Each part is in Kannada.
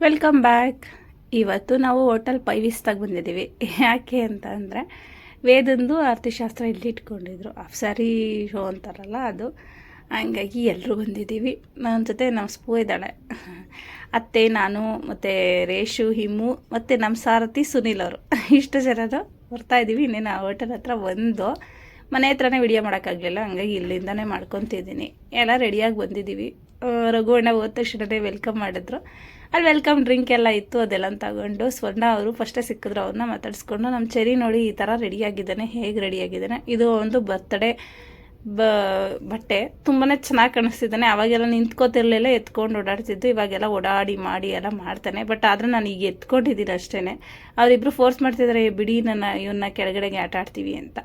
Welcome back. ಇವತ್ತು ನಾವು ಹೋಟೆಲ್ ಪೈವಿಸ್ತಾಗ ಬಂದಿದ್ದೀವಿ. ಯಾಕೆ ಅಂತ ಅಂದರೆ ವೇದಂದು ಅರ್ಥಶಾಸ್ತ್ರ ಇಲ್ಲಿ ಇಟ್ಕೊಂಡಿದ್ರು. ಅಪ್ಸಾರಿ ಶೋ ಅಂತಾರಲ್ಲ ಅದು. ಹಂಗಾಗಿ ಎಲ್ಲರೂ ಬಂದಿದ್ದೀವಿ. ನನ್ನ ಜೊತೆ ನಮ್ಮ ಸ್ಪೂ ಇದ್ದಾಳೆ. ಅತ್ತೆ, ನಾನು, ಮತ್ತು ರೇಷು ಹಿಮ್ಮು ಮತ್ತು ನಮ್ಮ ಸಾರಥಿ ಸುನೀಲ್ ಅವರು. ಇಷ್ಟು ಜನರು ಬರ್ತಾ ಇದ್ದೀವಿ. ಇನ್ನೇನು ಆ ಹೋಟೆಲ್ ಹತ್ರ ಒಂದು ಮನೆ ಹತ್ರನೇ ವಿಡಿಯೋ ಮಾಡೋಕ್ಕಾಗಲಿಲ್ಲ. ಹಂಗಾಗಿ ಇಲ್ಲಿಂದನೇ ಮಾಡ್ಕೊತಿದ್ದೀನಿ. ಎಲ್ಲ ರೆಡಿಯಾಗಿ ಬಂದಿದ್ದೀವಿ. ರಘು ಅಣ್ಣ ಹೋದ ತಕ್ಷಣವೇ ವೆಲ್ಕಮ್ ಮಾಡಿದ್ರು. ಅಲ್ಲಿ ವೆಲ್ಕಮ್ ಡ್ರಿಂಕ್ ಎಲ್ಲ ಇತ್ತು, ಅದೆಲ್ಲ ತಗೊಂಡು ಸ್ವರ್ಣ ಅವರು ಫಸ್ಟೇ ಸಿಕ್ಕಿದ್ರು ಅವ್ರನ್ನ ಮಾತಾಡಿಸ್ಕೊಂಡು ನಮ್ಮ ಚೆರಿ ನೋಡಿ ಈ ಥರ ರೆಡಿಯಾಗಿದ್ದಾನೆ ಹೇಗೆ ರೆಡಿಯಾಗಿದ್ದಾನೆ ಇದು ಒಂದು ಬರ್ತ್ಡೇ ಬ, ಬಟ್ಟೆ. ತುಂಬಾ ಚೆನ್ನಾಗಿ ಕಾಣಿಸ್ತಿದ್ದಾನೆ. ಅವಾಗೆಲ್ಲ ನಿಂತ್ಕೋತಿರ್ಲಿಲ್ಲ, ಎತ್ಕೊಂಡು ಓಡಾಡ್ತಿದ್ದು ಇವಾಗೆಲ್ಲ ಓಡಾಡಿ ಮಾಡಿ ಎಲ್ಲ ಮಾಡ್ತಾನೆ. ಬಟ್ ಆದರೆ ನಾನು ಈಗ ಎತ್ಕೊಂಡಿದ್ದೀನಿ ಅಷ್ಟೇ ಅವರಿಬ್ಬರು ಫೋರ್ಸ್ ಮಾಡ್ತಿದ್ದಾರೆ ಬಿಡಿ, ನನ್ನ ಇವನ್ನ ಕೆಳಗಡೆಗೆ ಆಟ ಆಡ್ತೀವಿ ಅಂತ.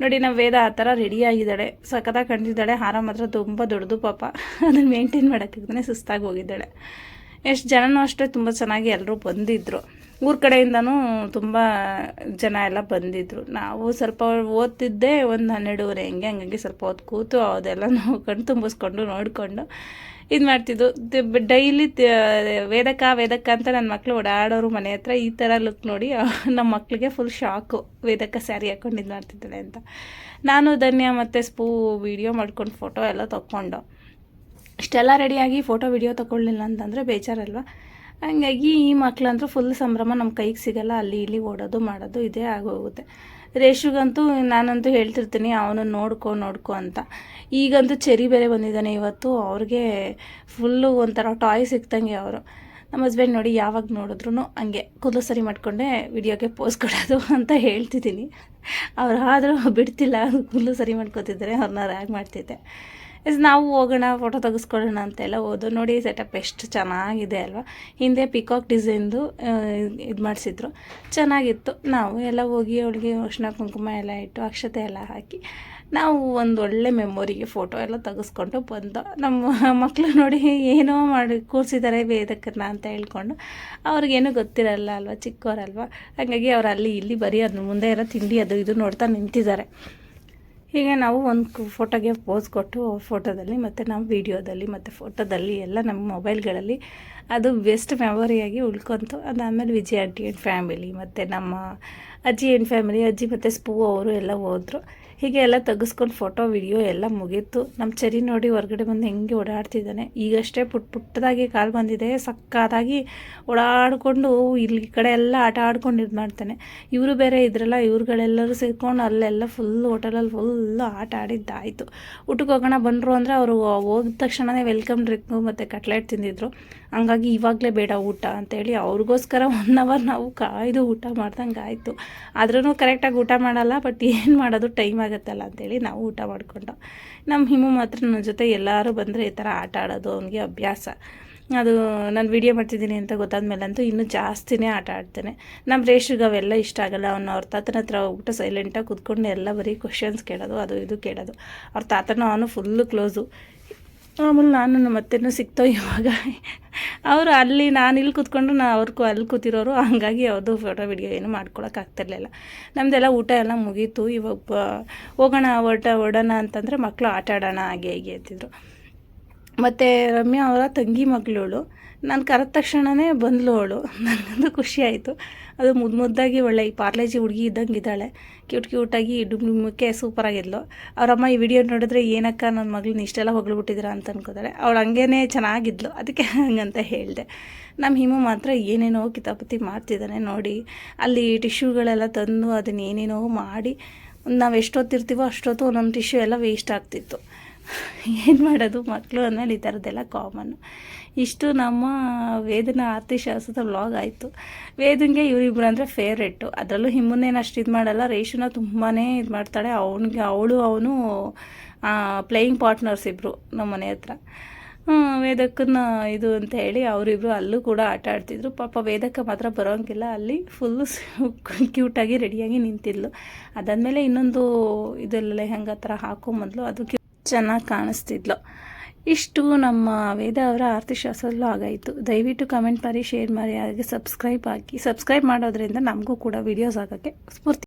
ನೋಡಿ ನಮ್ಮ ವೇದ ಆ ಥರ ರೆಡಿಯಾಗಿದ್ದಾಳೆ ಸಖತ್ತಾಗಿ ಕಂಡಿದ್ದಾಳೆ ಹಾರ ಮಾತ್ರ ತುಂಬ ದೊಡ್ಡದು ಪಾಪ. ಅದನ್ನು ಮೇಂಟೈನ್ ಮಾಡೋಕ್ಕಾಗ್ದೇ ಸುಸ್ತಾಗಿ ಹೋಗಿದ್ದಾಳೆ. ಎಷ್ಟು ಜನನೂ ಅಷ್ಟೇ ತುಂಬ ಚೆನ್ನಾಗಿ ಎಲ್ಲರೂ ಬಂದಿದ್ದರು ಊರ ಕಡೆಯಿಂದನೂ ತುಂಬ ಜನ ಎಲ್ಲ ಬಂದಿದ್ದರು ನಾವು ಸ್ವಲ್ಪ ಓದ್ತಿದ್ದೆ ಒಂದು ಹನ್ನೆರಡೂವರೆ, ಹೆಂಗೆ ಹಂಗಾಗಿ ಸ್ವಲ್ಪ ಹೊತ್ತು ಕೂತು ಅದೆಲ್ಲ ನೋಡ್ಕೊಂಡು ತುಂಬಿಸ್ಕೊಂಡು ನೋಡಿಕೊಂಡು ಇದು ಮಾಡ್ತಿದ್ದು. ಡೈಲಿ ವೇದಕ ವೇದಕ ಅಂತ ನನ್ನ ಮಕ್ಕಳು ಓಡಾಡೋರು ಮನೆ ಹತ್ರ ಈ ಥರ ಲುಕ್ ನೋಡಿ ನಮ್ಮ ಮಕ್ಕಳಿಗೆ ಫುಲ್ ಶಾಕು ವೇದಕ ಸ್ಯಾರಿ ಹಾಕೊಂಡು ಇದು ಮಾಡ್ತಿದ್ದಾಳೆ ಅಂತ. ನಾನು ಧನ್ಯ ಮತ್ತು ಸ್ಪೂ ವೀಡಿಯೋ ಮಾಡ್ಕೊಂಡು ಫೋಟೋ ಎಲ್ಲ ತೊಗೊಂಡು ಇಷ್ಟೆಲ್ಲ ರೆಡಿಯಾಗಿ ಫೋಟೋ, ವಿಡಿಯೋ ತೊಗೊಳ್ಳಿಲ್ಲ ಅಂತಂದರೆ ಬೇಜಾರಲ್ವ? ಹಂಗಾಗಿ ಈ ಮಕ್ಕಳಂದ್ರೆ ಫುಲ್ ಸಂಭ್ರಮ ನಮ್ಮ ಕೈಗೆ ಸಿಗಲ್ಲ. ಅಲ್ಲಿ ಇಲ್ಲಿ ಓಡೋದು, ಮಾಡೋದು ಇದೇ ಆಗೋಗುತ್ತೆ. ರೇಷುಗಂತೂ ನಾನಂತೂ ಹೇಳ್ತಿರ್ತೀನಿ, ಅವನು ನೋಡ್ಕೊ ನೋಡ್ಕೊ ಅಂತ. ಈಗಂತೂ ಚೆರಿ ಬೇರೆ ಬಂದಿದ್ದಾನೆ ಇವತ್ತು. ಅವ್ರಿಗೆ ಫುಲ್ಲು ಒಂಥರ ಟಾಯ್ ಸಿಕ್ತಂಗೆ ಅವರು. ನಮ್ಮ ಹಸ್ಬೆಂಡ್ ನೋಡಿ ಯಾವಾಗ ನೋಡಿದ್ರು ಹಂಗೆ ಕೂದಲು ಸರಿ ಮಾಡಿಕೊಂಡೆ ವಿಡಿಯೋಗೆ ಪೋಸ್ ಕೊಡೋದು ಅಂತ ಹೇಳ್ತಿದ್ದೀನಿ. ಅವ್ರು ಆದರೂ ಬಿಡ್ತಿಲ್ಲ, ಕೂದಲು ಸರಿ ಮಾಡ್ಕೋತಿದ್ದಾರೆ, ಅವ್ರನ್ನ ರ್ಯಾಗ್ ಮಾಡ್ತಿದ್ದೆ. ಎಸ್ ನಾವು ಹೋಗೋಣ ಫೋಟೋ ತೆಗೆಸ್ಕೊಳ್ಳೋಣ ಅಂತೆಲ್ಲ ಹೋದು ನೋಡಿ ಸೆಟಪ್ ಎಷ್ಟು ಚೆನ್ನಾಗಿದೆ ಅಲ್ವಾ? ಹಿಂದೆ ಪಿಕಾಕ್ ಡಿಸೈನ್ದು ಇದು ಮಾಡಿಸಿದ್ರು. ಚೆನ್ನಾಗಿತ್ತು. ನಾವು ಎಲ್ಲ ಹೋಗಿ ಅವಳಿಗೆ ಉಷ್ಣ ಕುಂಕುಮ ಎಲ್ಲ ಇಟ್ಟು, ಅಕ್ಷತೆ ಎಲ್ಲ ಹಾಕಿ, ನಾವು ಒಂದು ಒಳ್ಳೆ ಮೆಮೊರಿಗೆ ಫೋಟೋ ಎಲ್ಲ ತೆಗೆಸ್ಕೊಂಡು ಬಂದು, ನಮ್ಮ ಮಕ್ಕಳು ನೋಡಿ ಏನೋ ಮಾಡಿ ಕೂರಿಸಿದ್ದಾರೆ ವೇದಕ್ಕನ್ನ ಅಂತ ಹೇಳ್ಕೊಂಡು, ಅವ್ರಿಗೇನು ಗೊತ್ತಿರಲ್ಲ ಅಲ್ವಾ ಚಿಕ್ಕವರಲ್ವ ಹಾಗಾಗಿ ಅವ್ರು ಅಲ್ಲಿ ಇಲ್ಲಿ ಬರೀ ಅದ್ರ ಮುಂದೆ ಇರೋ ತಿಂಡಿ ಅದು ಇದು ನೋಡ್ತಾ ನಿಂತಿದ್ದಾರೆ. ಹೀಗೆ ನಾವು ಒಂದು ಫೋಟೋಗೆ ಪೋಸ್ ಕೊಟ್ಟು ಫೋಟೋದಲ್ಲಿ ಮತ್ತು ನಾವು ವೀಡಿಯೋದಲ್ಲಿ ಮತ್ತು ಫೋಟೋದಲ್ಲಿ ಎಲ್ಲ ನಮ್ಮ ಮೊಬೈಲ್ಗಳಲ್ಲಿ ಅದು ಬೆಸ್ಟ್ ಮೆಮೊರಿಯಾಗಿ ಉಳ್ಕೊಂತು. ಅದಾದಮೇಲೆ ವಿಜಯ್ ಆಂಟಿ ಆ್ಯಂಡ್ ಫ್ಯಾಮಿಲಿ ಮತ್ತು ನಮ್ಮ ಅಜ್ಜಿ ಆ್ಯಂಡ್ ಫ್ಯಾಮಿಲಿ ಅಜ್ಜಿ ಮತ್ತು ಸ್ಪೂ ಅವರು ಎಲ್ಲ ಹೋದರು. ಹೀಗೆ ಎಲ್ಲ ತೆಗೆಸ್ಕೊಂಡು ಫೋಟೋ ವಿಡಿಯೋ ಎಲ್ಲ ಮುಗೀತು. ನಮ್ಮ ಚರಿ ನೋಡಿ ಹೊರಗಡೆ ಬಂದು ಹೆಂಗೆ ಓಡಾಡ್ತಿದ್ದಾನೆ. ಈಗಷ್ಟೇ ಪುಟ್ ಪುಟ್ಟದಾಗಿ ಕಾಲು ಬಂದಿದೆ. ಸಕ್ಕತ್ತಾಗಿ ಓಡಾಡಿಕೊಂಡು ಇಲ್ಲಿ ಕಡೆ ಎಲ್ಲ ಆಟ ಆಡ್ಕೊಂಡು ಇದು ಮಾಡ್ತಾನೆ. ಇವರು ಬೇರೆ ಇದ್ರಲ್ಲ, ಇವ್ರುಗಳೆಲ್ಲರೂ ಸೇರ್ಕೊಂಡು ಅಲ್ಲೆಲ್ಲ ಫುಲ್ ಹೋಟೆಲಲ್ಲಿ ಫುಲ್ಲು ಆಟ ಆಡಿದ್ದಾಯಿತು. ಊಟಕ್ಕೆ ಹೋಗೋಣ ಬಂದರು ಅಂದರೆ ಅವರು ಹೋಗಿದ ತಕ್ಷಣವೇ ವೆಲ್ಕಮ್ ಡ್ರಿಂಕು ಮತ್ತು ಕಟ್ಲೆಟ್ ತಿಂದಿದ್ರು. ಹಂಗಾಗಿ ಇವಾಗಲೇ ಬೇಡ ಊಟ ಅಂತೇಳಿ ಅವ್ರಿಗೋಸ್ಕರ ಒನ್ ಅವರ್ ನಾವು ಕಾಯ್ದು ಊಟ ಮಾಡ್ದಂಗೆ ಆಯಿತು. ಆದ್ರೂ ಕರೆಕ್ಟಾಗಿ ಊಟ ಮಾಡಲ್ಲ ಬಟ್ ಏನು ಮಾಡೋದು ಟೈಮ್ ಆಗುತ್ತಲ್ಲ ಅಂತೇಳಿ ನಾವು ಊಟ ಮಾಡಿಕೊಂಡು. ನಮ್ಮ ಹಿಮು ಮಾತ್ರ ನನ್ನ ಜೊತೆ ಎಲ್ಲರೂ ಬಂದರೆ ಈ ಥರ ಆಟ ಆಡೋದು ಅವನಿಗೆ ಅಭ್ಯಾಸ. ಅದು ನಾನು ವಿಡಿಯೋ ಮಾಡ್ತಿದ್ದೀನಿ ಅಂತ ಗೊತ್ತಾದ ಮೇಲಂತೂ ಇನ್ನೂ ಜಾಸ್ತಿನೇ ಆಟ ಆಡ್ತೇನೆ. ನಮ್ಮ ರೇಷ್ಗೆ ಅವೆಲ್ಲ ಇಷ್ಟ ಆಗಲ್ಲ, ಅವನು ಅವ್ರ ತಾತನ ಹತ್ರ ಹೋಗ್ಬಿಟ್ಟು ಸೈಲೆಂಟಾಗಿ ಕೂತ್ಕೊಂಡು ಎಲ್ಲ ಬರೀ ಕ್ವಶನ್ಸ್ ಕೇಳೋದು, ಅದು ಇದು ಕೇಳೋದು. ಅವ್ರ ತಾತನೂ ಅವನು ಫುಲ್ಲು ಕ್ಲೋಸು ಆಮೇಲೆ ನಾನು ನಮ್ಮ ಅತ್ತೆನೂ ಸಿಕ್ತೋ ಇವಾಗ. ಅವರು ಅಲ್ಲಿ ನಾನು ಇಲ್ಲಿ ಕೂತ್ಕೊಂಡು ನಾ ಅವ್ರಿಗೂ ಅಲ್ಲಿ ಕೂತಿರೋರು, ಹಂಗಾಗಿ ಅವ್ರದ್ದು ಫೋಟೋ ವಿಡಿಯೋ ಏನು ಮಾಡ್ಕೊಳಕ್ಕಾಗ್ತಿರ್ಲಿಲ್ಲ ನಮ್ಮದೆಲ್ಲ ಊಟ ಎಲ್ಲ ಮುಗೀತು. ಇವಾಗ, ಹೋಗೋಣ ಹೊರಟ ಹೊಡೋಣ ಅಂತಂದರೆ ಮಕ್ಕಳು ಆಟ ಆಡೋಣ, ಹಾಗೆ ಹೀಗೆ ಅಂತಿದ್ರು. ಮತ್ತು ರಮ್ಯಾ ಅವರ ತಂಗಿ ಮಗಳವಳು ನಾನು ಕರೆದ ತಕ್ಷಣವೇ ಬಂದಳು ಅವಳು. ನನಗಂತೂ ಖುಷಿ ಆಯಿತು. ಅದು ಮುದ್ದು ಮುದ್ದಾಗಿ ಒಳ್ಳೆ ಈ ಪಾರ್ಲೇಜಿ ಹುಡುಗಿ ಇದ್ದಂಗೆ ಇದ್ದಾಳೆ. ಕ್ಯೂಟ್ ಕ್ಯೂಟಾಗಿ ಸೂಪರ್ ಸೂಪರಾಗಿದ್ಲು ಅವರಮ್ಮ ಈ ವಿಡಿಯೋ ನೋಡಿದ್ರೆ, ಏನಕ್ಕ ನನ್ನ ಮಗಳನ್ನ ಇಷ್ಟೆಲ್ಲ ಹೊಗಳ್ಬಿಟ್ಟಿದ್ದೀರಾ ಅಂತ ಅನ್ಕೋತಾರೆ. ಅವಳು ಹಂಗೇ ಚೆನ್ನಾಗಿದ್ಲು. ಅದಕ್ಕೆ ಹಂಗಂತ ಹೇಳಿದೆ. ನಮ್ಮ ಹಿಮ ಮಾತ್ರ ಏನೇನೋ ಕಿತಾಪತಿ ಮಾಡ್ತಿದ್ದಾನೆ ನೋಡಿ. ಅಲ್ಲಿ ಟಿಶ್ಯೂಗಳೆಲ್ಲ ತಂದು ಅದನ್ನ ಏನೇನೋ ಮಾಡಿ. ನಾವು ಎಷ್ಟೊತ್ತಿರ್ತೀವೋ ಅಷ್ಟೊತ್ತು ಒಂದೊಂದು ಟಿಶ್ಯೂ ಎಲ್ಲ ವೇಸ್ಟ್ ಆಗ್ತಿತ್ತು. ಏನು ಮಾಡೋದು? ಮಕ್ಕಳು ಅಂದಮೇಲೆ ಈ ಥರದ್ದೆಲ್ಲ ಕಾಮನ್ ಇಷ್ಟು ನಮ್ಮ ವೇದನ ಆರ್ತಿಶಾಸ್ತ್ರದ ವ್ಲಾಗ್ ಆಯಿತು. ವೇದನ್ಗೆ ಇವರಿಬ್ರು ಅಂದರೆ ಫೇವ್ರೆಟ್ಟು ಅದರಲ್ಲೂ ಹಿಮ್ಮನ್ನೇನು ಅಷ್ಟು ಇದು ಮಾಡಲ್ಲ. ರೇಷನ ತುಂಬಾ ಇದು ಮಾಡ್ತಾಳೆ. ಅವನಿಗೆ ಅವಳು, ಅವನು ಪ್ಲೇಯಿಂಗ್ ಪಾರ್ಟ್ನರ್ಸ್ ಇಬ್ಬರು ನಮ್ಮ ಮನೆ ಹತ್ರ. ವೇದಕ್ಕನ್ನ ಇದು ಅಂತ ಹೇಳಿ ಅವರಿಬ್ರು ಅಲ್ಲೂ ಕೂಡ ಆಟ ಆಡ್ತಿದ್ರು. ಪಾಪ ವೇದಕ್ಕ ಮಾತ್ರ ಬರೋಂಗಿಲ್ಲ. ಅಲ್ಲಿ ಫುಲ್ಲು ಕ್ಯೂಟಾಗಿ ರೆಡಿಯಾಗಿ ನಿಂತಿದ್ಲು. ಅದಾದಮೇಲೆ ಇನ್ನೊಂದು ಇದೆಲ್ಲ ಲೆಹಂಗ ಥರ ಹಾಕೊಂಬಂದ್ಲು. ಅದು ಚೆನ್ನಾಗಿ ಕಾಣಿಸ್ತಿದ್ಲು. ಇಷ್ಟು ನಮ್ಮ ವೇದ ಅವರ ಆರ್ತಿಶಾಸ್ತ್ರದಲ್ಲೂ ಆಗಾಯಿತು ದಯವಿಟ್ಟು ಕಮೆಂಟ್ ಮಾಡಿ ಶೇರ್ ಮಾಡಿ, ಹಾಗೆ ಸಬ್ಸ್ಕ್ರೈಬ್ ಹಾಕಿ. ಸಬ್ಸ್ಕ್ರೈಬ್ ಮಾಡೋದ್ರಿಂದ ನಮಗೂ ಕೂಡ ವೀಡಿಯೋಸ್ ಆಗೋಕ್ಕೆ ಸ್ಫೂರ್ತಿ